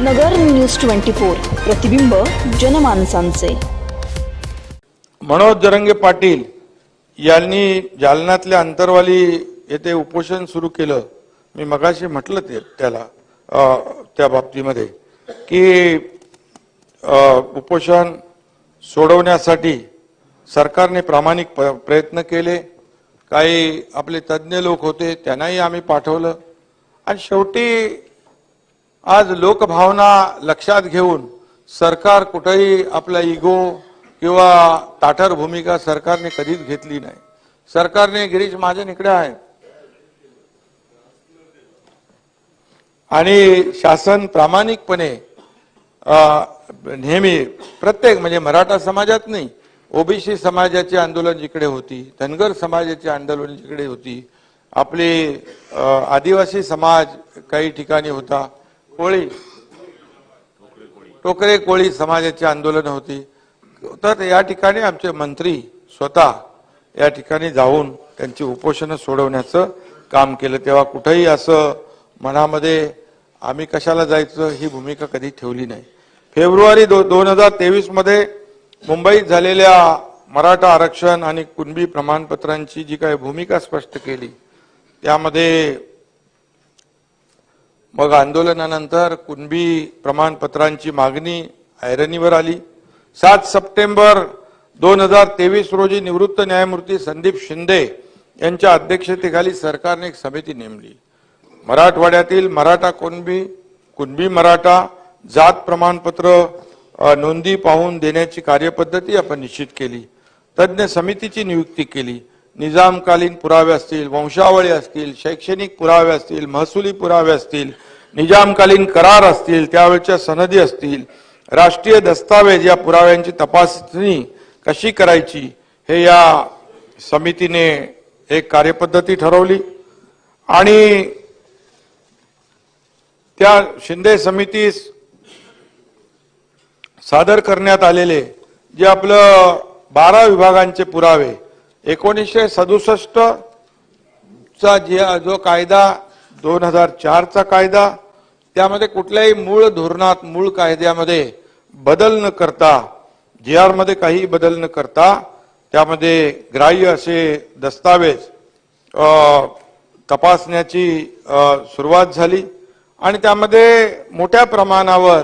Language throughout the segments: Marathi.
नगर न्यूज ट्वेंटी फोर प्रतिबिंब जनमानसांचे. मनोज जरंगे पाटील यांनी जालन्यातल्या अंतरवाली येथे उपोषण सुरू केलं. मी मगाशी म्हटलं ते त्याला त्या बाबतीमध्ये की उपोषण सोडवण्यासाठी सरकारने प्रामाणिक प- प्रयत्न केले. काही आपले तज्ज्ञ लोक होते त्यांनाही आम्ही पाठवलं. आणि शेवटी आज लोकभावना लक्षात घेऊन सरकार कुठेही आपला इगो किंवा ताठर भूमिका सरकारने कधीच घेतली नाही. सरकारने गिरीश महाजन इकडे आहे. आणि शासन प्रामाणिकपणे नेहमी प्रत्येक म्हणजे मराठा समाजात नाही ओबीसी समाजाचे आंदोलन जिकडे होती धनगर समाजाचे आंदोलन जिकडे होती आपले आदिवासी समाज काही ठिकाणी होता कोळी. टोकरे कोळी समाजाची आंदोलन होती. तर या ठिकाणी आमचे मंत्री स्वतः या ठिकाणी जाऊन त्यांची उपोषणं सोडवण्याचं काम केलं. तेव्हा कुठेही असं मनामध्ये आम्ही कशाला जायचं ही भूमिका कधी ठेवली नाही. फेब्रुवारी दो दोन हजार तेवीसमध्ये मुंबईत झालेल्या मराठा आरक्षण आणि कुणबी प्रमाणपत्रांची जी काही भूमिका स्पष्ट केली त्यामध्ये मग आंदोलनानंतर कुणबी प्रमाणपत्रांची मागणी ऐरणीवर आली. सात सप्टेंबर दोन हजार तेवीस रोजी निवृत्त न्यायमूर्ती संदीप शिंदे यांच्या अध्यक्षतेखाली सरकारने एक समिती नेमली. मराठवाड्यातील मराठा कुणबी कुणबी मराठा जात प्रमाणपत्र नोंदी पाहून देण्याची कार्यपद्धती आपण निश्चित केली. तज्ज्ञ समितीची नियुक्ती केली. निजामकालीन पुरावे असतील वंशावळी असतील शैक्षणिक पुरावे असतील महसुली पुरावे असतील निजामकालीन करार असतील त्यावेळच्या सनदी असतील राष्ट्रीय दस्तावेज या पुराव्यांची तपासणी कशी करायची हे या समितीने एक कार्यपद्धती ठरवली. आणि त्या शिंदे समितीस सादर करण्यात आलेले जे आपलं बारा विभागांचे पुरावे एकोणीसशे सदुसष्ट चा जे जो कायदा दोन हजार चारचा कायदा त्यामध्ये कुठल्याही मूळ धोरणात मूळ कायद्यामध्ये बदल न करता जी आरमध्ये काही बदल न करता त्यामध्ये ग्राह्य असे दस्तावेज तपासण्याची सुरुवात झाली. आणि त्यामध्ये मोठ्या प्रमाणावर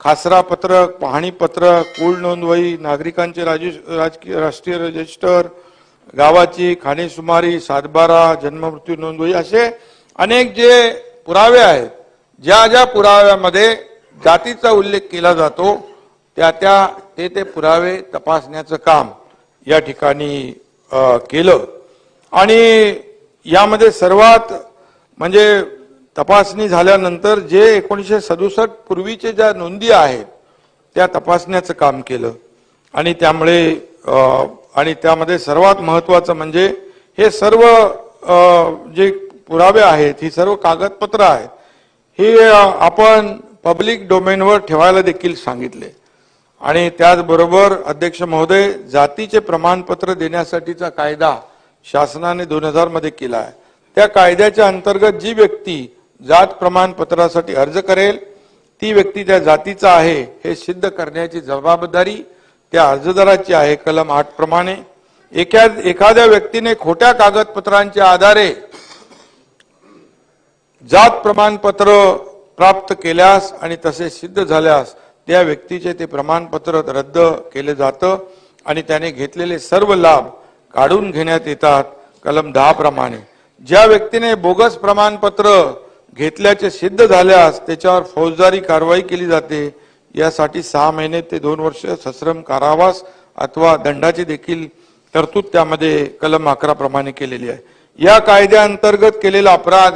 खासरा पत्रक पाहणी पत्रक कुळ नोंदवही नागरिकांचे राजू- राजकीय राष्ट्रीय रजिस्टर गावाची खाणेसुमारी सातबारा जन्ममृत्यू नोंदवही असे अनेक जे पुरावे आहेत ज्या ज्या पुराव्यामध्ये जातीचा उल्लेख केला जातो त्या त्या ते ते पुरावे तपासण्याचं काम या ठिकाणी केलं. आणि यामध्ये सर्वात म्हणजे तपासणी झाल्यानंतर जे एकोणीसशे सदुसष्ट पूर्वीचे ज्या नोंदी आहेत त्या तपासण्याचं काम केलं. आणि त्यामुळे आणि त्यामध्ये सर्वात महत्वाचं म्हणजे हे सर्व जे पुरावे आहेत ही सर्व कागदपत्र आहेत हे आपण पब्लिक डोमेनवर ठेवायला देखील सांगितले. आणि त्याचबरोबर अध्यक्ष महोदय जातीचे प्रमाणपत्र देण्यासाठीचा कायदा शासनाने दोन हजारमध्ये केला आहे. त्या कायद्याच्या अंतर्गत जी व्यक्ती जात प्रमाणपत्रासाठी अर्ज करेल ती व्यक्ती त्या जातीचा आहे हे सिद्ध करण्याची जबाबदारी त्या अर्जदाराची आहे कलम आठ प्रमाणे. एका एखाद्या व्यक्तीने खोट्या कागदपत्रांच्या आधारे जात प्रमाणपत्र प्राप्त केल्यास आणि तसे सिद्ध झाल्यास त्या व्यक्तीचे ते प्रमाणपत्र रद्द केले जातं आणि त्याने घेतलेले सर्व लाभ काढून घेण्यात येतात कलम दहा प्रमाणे. ज्या व्यक्तीने बोगस प्रमाणपत्र घेतल्याचे सिद्ध झाल्यास त्याच्यावर फौजदारी कारवाई केली जाते. यासाठी सहा महिने ते दोन वर्ष सश्रम कारावास अथवा दंडाची देखील तरतूद त्यामध्ये कलम अकरा प्रमाणे केलेली आहे. या कायद्याअंतर्गत केलेला अपराध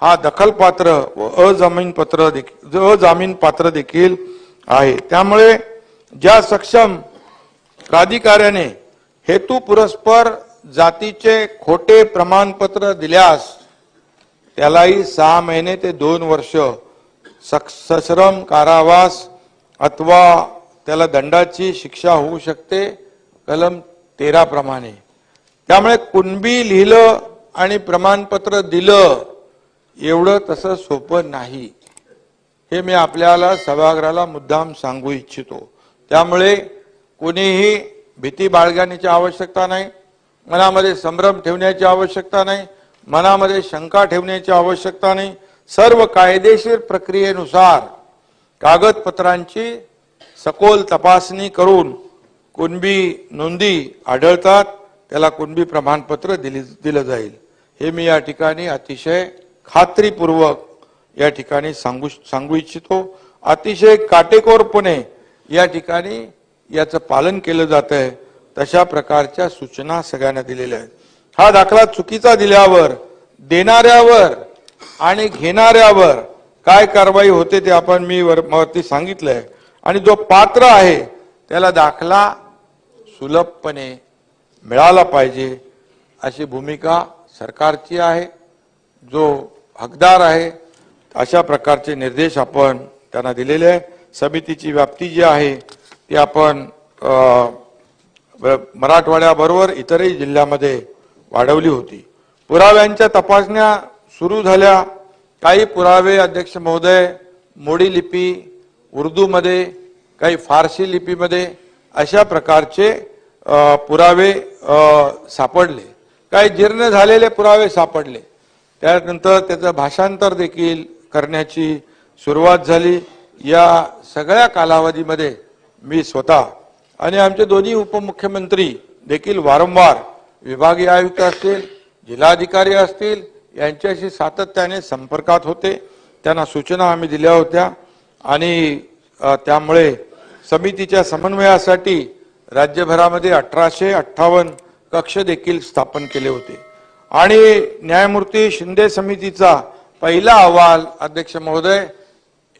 हा दखलपात्र व अजामीन पत्र देखील अजामीन पात्र देखील आहे. त्यामुळे ज्या सक्षम प्राधिकाऱ्याने हेतू पुरस्पर जातीचे खोटे प्रमाणपत्र दिल्यास त्यालाही सहा महिने ते दोन वर्ष सक- सश्रम कारावास अथवा त्याला दंडाची शिक्षा होऊ शकते कलम तेरा प्रमाणे. त्यामुळे कुणबी लिहिलं आणि प्रमाणपत्र दिलं एवढं तसं सोपं नाही. हे मी आपल्याला सभागृहाला मुद्दाम सांगू इच्छितो. त्यामुळे कोणीही भीती बाळगण्याची आवश्यकता नाही मनामध्ये संभ्रम ठेवण्याची आवश्यकता नाही मनामध्ये शंका ठेवण्याची आवश्यकता नाही. सर्व कायदेशीर प्रक्रियेनुसार कागदपत्रांची सखोल तपासणी करून कुणबी नोंदी आढळतात त्याला कुणबी प्रमाणपत्र दिली दिलं जाईल. हे मी या ठिकाणी अतिशय खात्रीपूर्वक या ठिकाणी सांगू सांगू इच्छितो. अतिशय काटेकोरपणे या ठिकाणी याचं पालन केलं जात आहे. तशा प्रकारच्या सूचना सगळ्यांना दिलेल्या आहेत. हा दाखला चुकीचा दिल्यावर देणाऱ्यावर आणि घेणाऱ्यावर काय कारवाई होते ते आपण मी वर- वरती सांगितलंय. आणि जो पात्र आहे त्याला दाखला सुलभपणे मिळाला पाहिजे अशी भूमिका सरकारची आहे. जो हकदार आहे अशा प्रकारचे निर्देश आपण त्यांना दिलेले आहे. समितीची व्याप्ती जी आहे ती आपण मराठवाड्याबरोबर इतरही जिल्ह्यामध्ये वाढवली होती. पुराव्यांच्या तपासण्या सुरू झाल्या. काही पुरावे अध्यक्ष महोदय मोडी लिपी उर्दूमध्ये काही फारसी लिपीमध्ये अशा प्रकारचे पुरावे सापडले. काही जीर्ण झालेले पुरावे सापडले. त्यानंतर त्याचं भाषांतर देखील करण्याची सुरुवात झाली. या सगळ्या कालावधीमध्ये मी स्वतः आणि आमचे दोन्ही उपमुख्यमंत्री देखील वारंवार विभागीय आयुक्त असतील जिल्हाधिकारी असतील यांच्याशी सातत्याने संपर्कात होते. त्यांना सूचना आम्ही दिल्या होत्या. आणि त्यामुळे समितीच्या समन्वयासाठी राज्यभरामध्ये अठराशे अठ्ठावन्न कक्ष देखील स्थापन केले होते. आणि न्यायमूर्ती शिंदे समितीचा पहिला अहवाल अध्यक्ष महोदय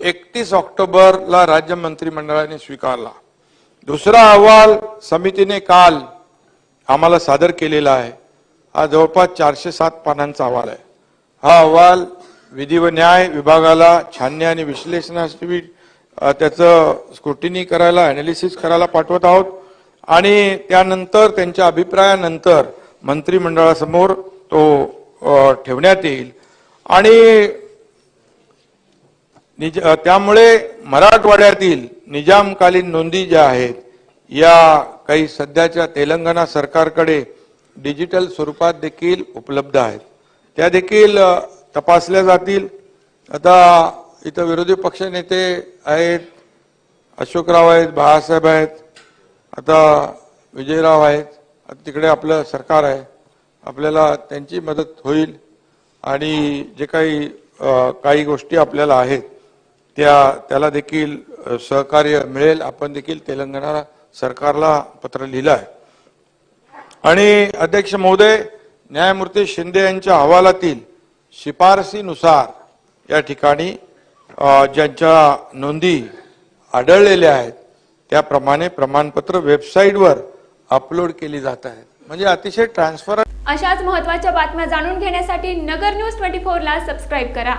एकतीस ऑक्टोबरला राज्य मंत्रिमंडळाने स्वीकारला. दुसरा अहवाल समितीने काल आम्हाला सादर केलेला आहे. हा जवळपास चारशे सात पानांचा अहवाल आहे. हा अहवाल विधी व न्याय विभागाला छाननी आणि विश्लेषणासाठी त्याचं स्क्रुटिनी करायला अनालिसिस करायला पाठवत आहोत. आणि त्यानंतर त्यांच्या अभिप्रायानंतर मंत्रिमंडळासमोर तो ठेवण्यात येईल. आणि निज त्यामुळे मराठवाड्यातील निजामकालीन नोंदी ज्या आहेत या काही सध्याच्या तेलंगणा सरकारकडे डिजिटल स्वरूपात देखील उपलब्ध आहेत. त्या देखील तपासल्या जातील. आता इथं विरोधी पक्ष नेते आहेत अशोकराव आहेत बाळासाहेब आहेत आता विजयराव आहेत. तिकडे आपलं सरकार आहे. आपल्याला त्यांची मदत होईल. आणि जे काही काही गोष्टी आपल्याला आहेत त्या त्याला देखील सहकार्य मिळेल. आपण देखील तेलंगणा सरकारला पत्र लिहिलं आहे. आणि अध्यक्ष महोदय न्यायमूर्ती शिंदे यांच्या अहवालातील शिफारसीनुसार या ठिकाणी ज्यांच्या नोंदी आढळलेल्या आहेत त्याप्रमाणे प्रमाणपत्र वेबसाईटवर अपलोड केली जात आहेत. म्हणजे अतिशय ट्रान्सफर अशाच महत्त्वाच्या बातम्या जाणून घेण्यासाठी नगर न्यूज ट्वेंटी ला सबस्क्राईब करा.